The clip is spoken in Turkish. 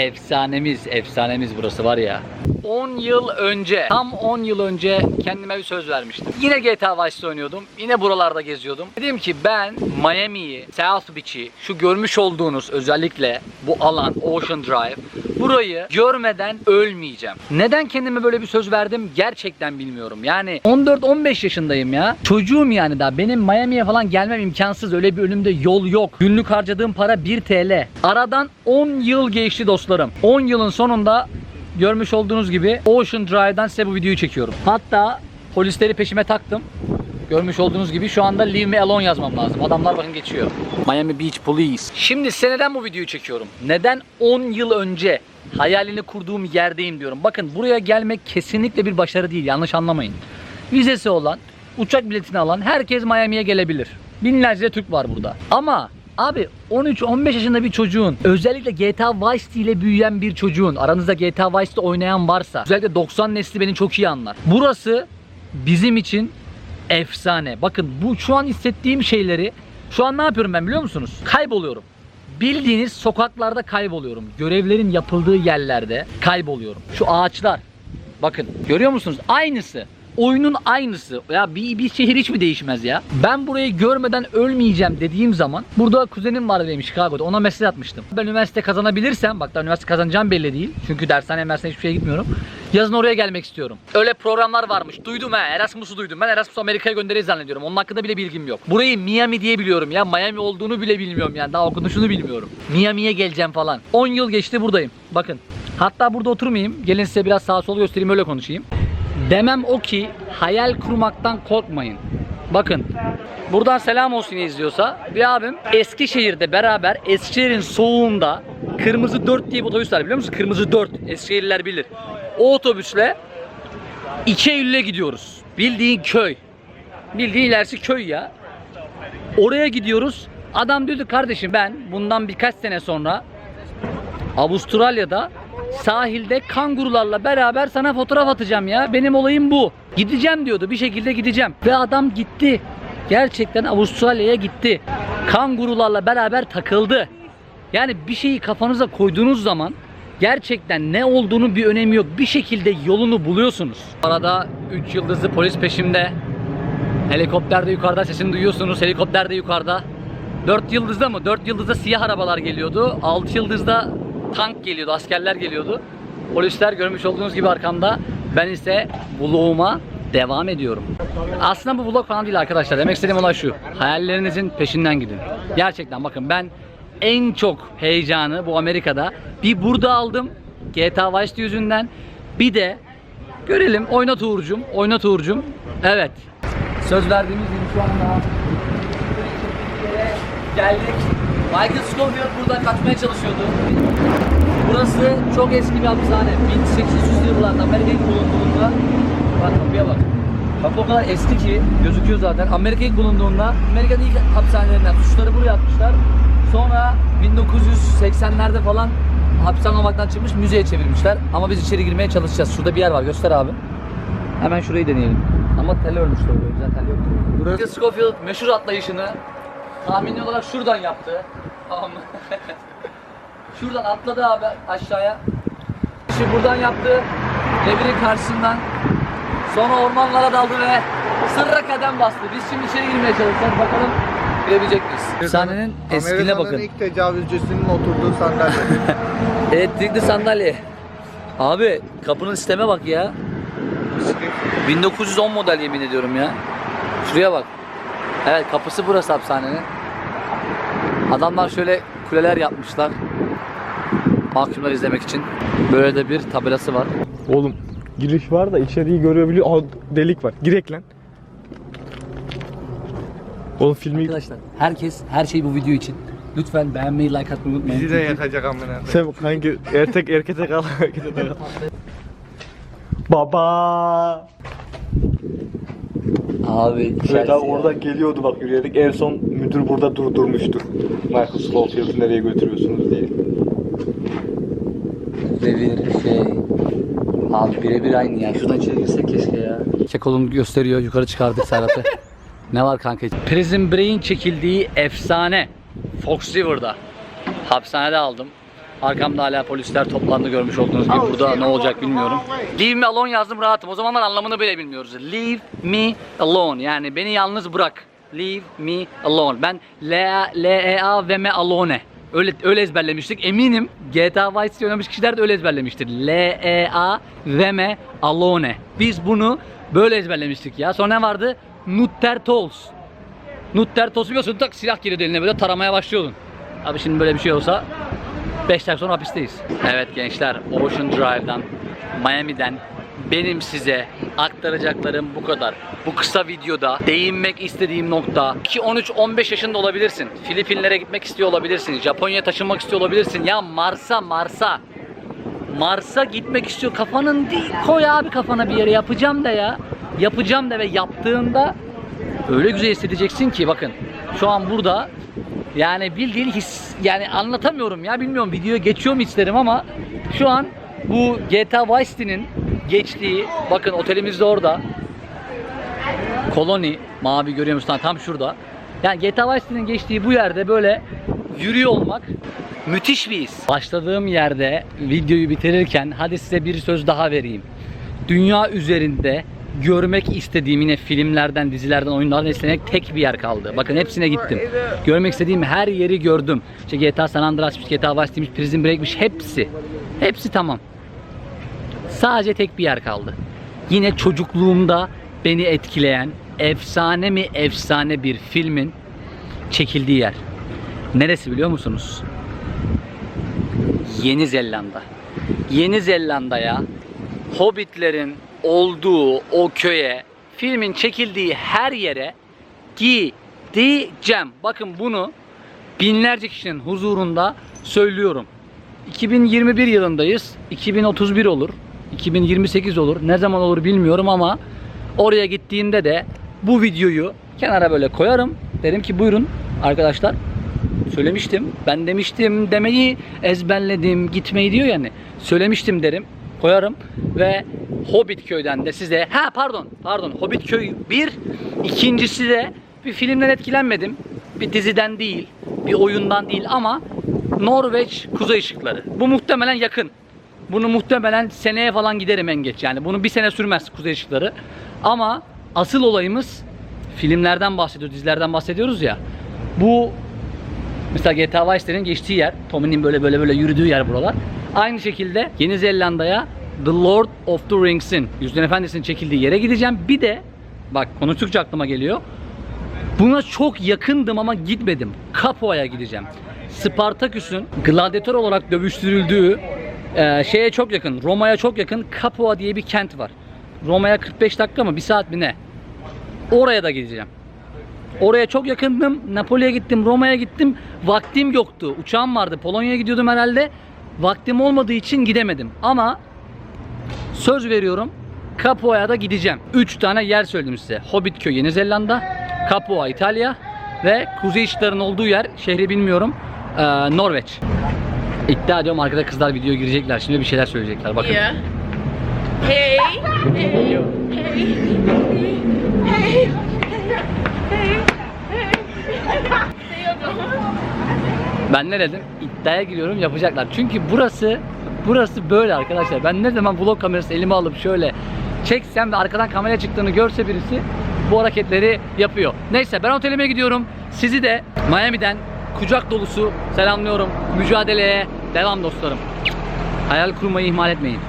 Efsanemiz, efsanemiz burası var ya. 10 yıl önce, tam 10 yıl önce kendime bir söz vermiştim. Yine GTA Vice'de oynuyordum. Yine buralarda geziyordum. Dedim ki ben Miami'yi, South Beach'i, şu görmüş olduğunuz özellikle bu alan Ocean Drive, burayı görmeden ölmeyeceğim. Neden kendime böyle bir söz verdim gerçekten bilmiyorum. Yani 14-15 yaşındayım ya. Çocuğum yani daha. Benim Miami'ye falan gelmem imkansız. Öyle bir önümde yol yok. Günlük harcadığım para 1 TL. Aradan 10 yıl geçti dostlarım. 10 yılın sonunda görmüş olduğunuz gibi Ocean Drive'dan size bu videoyu çekiyorum. Hatta polisleri peşime taktım. Görmüş olduğunuz gibi şu anda Leave Me Alone yazmam lazım. Adamlar bakın geçiyor. Miami Beach Police. Şimdi size neden bu videoyu çekiyorum? Neden 10 yıl önce hayalini kurduğum yerdeyim diyorum. Bakın buraya gelmek kesinlikle bir başarı değil. Yanlış anlamayın. Vizesi olan, uçak biletini alan herkes Miami'ye gelebilir. Binlerce Türk var burada. Ama Abi 13-15 yaşında bir çocuğun özellikle GTA Vice City ile büyüyen bir çocuğun aranızda GTA Vice'de oynayan varsa özellikle 90 nesli beni çok iyi anlar. Burası bizim için efsane. Bakın bu şu an hissettiğim şeyleri şu an ne yapıyorum ben biliyor musunuz? Kayboluyorum. Bildiğiniz sokaklarda kayboluyorum. Görevlerin yapıldığı yerlerde kayboluyorum. Şu ağaçlar. Bakın görüyor musunuz? Aynısı. Oyunun aynısı. Ya bir, bir şehir hiç mi değişmez ya? Ben burayı görmeden ölmeyeceğim dediğim zaman burada kuzenim var benim Chicago'da. Ona mesaj atmıştım. Ben üniversite kazanabilirsem bak da üniversite kazanacağım belli değil. Çünkü dershane dershane hiçbir şeye gitmiyorum. Yazın oraya gelmek istiyorum. Öyle programlar varmış. Duydum ha. Erasmus'u duydum. Ben Erasmus'u Amerika'ya göndeririz zannediyorum. Onun hakkında bile bilgim yok. Burayı Miami diye biliyorum ya. Miami olduğunu bile bilmiyorum yani. Daha okunuşunu bilmiyorum. Miami'ye geleceğim falan. 10 yıl geçti buradayım. Bakın. Hatta burada oturmayayım. Gelin size biraz sağa sola göstereyim öyle konuşayım. Demem o ki hayal kurmaktan korkmayın. Bakın buradan selam olsun izliyorsa bir abim Eskişehir'de beraber Eskişehir'in soğuğunda Kırmızı 4 diye bir otobüs var biliyor musun? Kırmızı 4 Eskişehirliler bilir. O otobüsle 2 Eylül'e gidiyoruz. Bildiğin köy. Bildiğin ilerisi köy ya. Oraya gidiyoruz. Adam diyordu kardeşim ben bundan birkaç sene sonra Avustralya'da sahilde kangurularla beraber sana fotoğraf atacağım ya. Benim olayım bu. Gideceğim diyordu. Bir şekilde gideceğim. Ve adam gitti. Gerçekten Avustralya'ya gitti. Kangurularla beraber takıldı. Yani bir şeyi kafanıza koyduğunuz zaman gerçekten ne olduğunu bir önemi yok. Bir şekilde yolunu buluyorsunuz. Arada 3 yıldızlı polis peşimde. Helikopter de yukarıda sesini duyuyorsunuz. Helikopter de yukarıda. 4 yıldızda mı? 4 yıldızda siyah arabalar geliyordu. 6 yıldızda tank geliyordu, askerler geliyordu. Polisler görmüş olduğunuz gibi arkamda. Ben ise vloguma devam ediyorum. Aslında bu vlog falan değil arkadaşlar. Demek istediğim olay şu. Hayallerinizin peşinden gidin. Gerçekten bakın ben en çok heyecanı bu Amerika'da bir burada aldım. GTA Vice yüzünden. Bir de görelim oynat Uğur'cum. Oynat Uğur'cum. Evet. Söz verdiğimiz gibi şu anda geldik. Michael Scofield buradan kaçmaya çalışıyordu. Burası çok eski bir hapishane. 1800 yıllarda Amerika ilk bulunduğunda bak kapıya bak. Kapı o kadar eski ki gözüküyor zaten. Amerika ilk bulunduğunda Amerika'nın ilk hapishanelerinden suçları buraya atmışlar. Sonra 1980'lerde falan hapishane olmaktan çıkmış müzeye çevirmişler. Ama biz içeri girmeye çalışacağız. Şurada bir yer var. Göster abi. Hemen şurayı deneyelim. Ama tel örmüşler böyle. Güzel tel yok. Michael Scofield meşhur atlayışını tahmini olarak şuradan yaptı. Tamam mı? şuradan atladı abi aşağıya. Şu buradan yaptı. Revirin karşısından. Sonra ormanlara daldı ve sırra kadem bastı. Biz şimdi içeri girmeye çalışacağız. Bakalım girebilecek miyiz? Eskiline Amerika'nın bakın. ilk tecavüzcüsünün oturduğu sandalye. Elektrikli sandalye. Abi kapının sisteme bak ya. 1910 model yemin ediyorum ya. Şuraya bak. Evet kapısı burası hapishanenin. Adamlar şöyle kuleler yapmışlar. Mahkumları izlemek için. Böyle de bir tabelası var. Oğlum giriş var da içeriği görebiliyor. Aa, delik var. Girek lan. Oğlum filmi Arkadaşlar herkes her şey bu video için. Lütfen beğenmeyi, like atmayı unutmayın. Bizi de yakacak amına. sen hangi erkek erkete kal. Baba. Abi Evet abi ya. oradan geliyordu bak yürüyerek. En son müdür burada durdurmuştu. Michael Scofield'ı nereye götürüyorsunuz diye. Revir şey. Abi birebir aynı ya. Şuradan içeri girsek keşke ya. Kekolum gösteriyor. Yukarı çıkardık Serhat'ı. ne var kanka? Prison Break'in çekildiği efsane Fox River'da. Hapishanede aldım. Arkamda hala polisler toplandı görmüş olduğunuz gibi. Burada ne olacak bilmiyorum. Leave me alone yazdım rahatım. O zamanlar anlamını bile bilmiyoruz. Leave me alone. Yani beni yalnız bırak. Leave me alone. Ben L-A- L-E-A ve me alone. Öyle, öyle ezberlemiştik. Eminim GTA Vice City oynamış kişiler de öyle ezberlemiştir. L-E-A ve me alone. Biz bunu böyle ezberlemiştik ya. Sonra ne vardı? Nuttertols. Nuttertols'u biliyorsun tak silah geliyordu eline böyle taramaya başlıyordun. Abi şimdi böyle bir şey olsa 5 dakika sonra hapisteyiz. Evet gençler Ocean Drive'dan, Miami'den benim size aktaracaklarım bu kadar. Bu kısa videoda değinmek istediğim nokta ki 13-15 yaşında olabilirsin. Filipinlere gitmek istiyor olabilirsin. Japonya'ya taşınmak istiyor olabilirsin. Ya Mars'a Mars'a Mars'a gitmek istiyor. Kafanın değil. Koy abi kafana bir yere yapacağım da ya. Yapacağım da ve yaptığında öyle güzel hissedeceksin ki bakın. Şu an burada yani bildiğin his yani anlatamıyorum ya bilmiyorum videoya geçiyor mu isterim ama şu an bu GTA Vice City'nin geçtiği bakın otelimiz de orada. Koloni mavi görüyor musun? Tam şurada. Yani GTA Vice City'nin geçtiği bu yerde böyle yürüyor olmak müthiş bir his. Başladığım yerde videoyu bitirirken hadi size bir söz daha vereyim. Dünya üzerinde görmek istediğim yine filmlerden, dizilerden, oyunlardan esinlenerek tek bir yer kaldı. Bakın hepsine gittim. Görmek istediğim her yeri gördüm. İşte GTA San Andreas'mış, GTA Vice City'miş, Prison Break'miş hepsi. Hepsi tamam. Sadece tek bir yer kaldı. Yine çocukluğumda beni etkileyen efsane mi efsane bir filmin çekildiği yer. Neresi biliyor musunuz? Yeni Zelanda. Yeni Zelanda'ya Hobbitlerin olduğu o köye filmin çekildiği her yere gideceğim. Bakın bunu binlerce kişinin huzurunda söylüyorum. 2021 yılındayız. 2031 olur. 2028 olur. Ne zaman olur bilmiyorum ama oraya gittiğimde de bu videoyu kenara böyle koyarım. Derim ki buyurun arkadaşlar söylemiştim. Ben demiştim demeyi ezberledim gitmeyi diyor yani. Söylemiştim derim. Koyarım ve Hobbit köyden de size ha pardon pardon Hobbit köy bir ikincisi de bir filmden etkilenmedim. Bir diziden değil, bir oyundan değil ama Norveç Kuzey Işıkları. Bu muhtemelen yakın. Bunu muhtemelen seneye falan giderim en geç yani. Bunu bir sene sürmez Kuzey Işıkları. Ama asıl olayımız filmlerden bahsediyoruz, dizilerden bahsediyoruz ya. Bu Mesela GTA Vice geçtiği yer, Tommy'nin böyle böyle böyle yürüdüğü yer buralar. Aynı şekilde Yeni Zelanda'ya The Lord of the Rings'in, Yüzden Efendisi'nin çekildiği yere gideceğim. Bir de bak konuştukça aklıma geliyor. Buna çok yakındım ama gitmedim. Capoeira'ya gideceğim. Spartaküs'ün gladyatör olarak dövüştürüldüğü e, şeye çok yakın, Roma'ya çok yakın Capua diye bir kent var. Roma'ya 45 dakika mı, bir saat mi ne? Oraya da gideceğim. Oraya çok yakındım. Napoli'ye gittim, Roma'ya gittim. Vaktim yoktu. Uçağım vardı. Polonya'ya gidiyordum herhalde. Vaktim olmadığı için gidemedim. Ama söz veriyorum Capua'ya da gideceğim. 3 tane yer söyledim size. Hobbit Köy Yeni Zelanda, Capua İtalya ve Kuzey Işıkların olduğu yer şehri bilmiyorum. ee, Norveç. İddia ediyorum arkada kızlar video girecekler. Şimdi bir şeyler söyleyecekler. Bakın. Yeah. Hey. Hey. Hey. Hey. Hey. Ben ne dedim? İddiaya giriyorum yapacaklar. Çünkü burası burası böyle arkadaşlar. Ben ne zaman vlog kamerası elime alıp şöyle çeksem ve arkadan kamera çıktığını görse birisi bu hareketleri yapıyor. Neyse ben otelime gidiyorum. Sizi de Miami'den kucak dolusu selamlıyorum. Mücadeleye devam dostlarım. Hayal kurmayı ihmal etmeyin.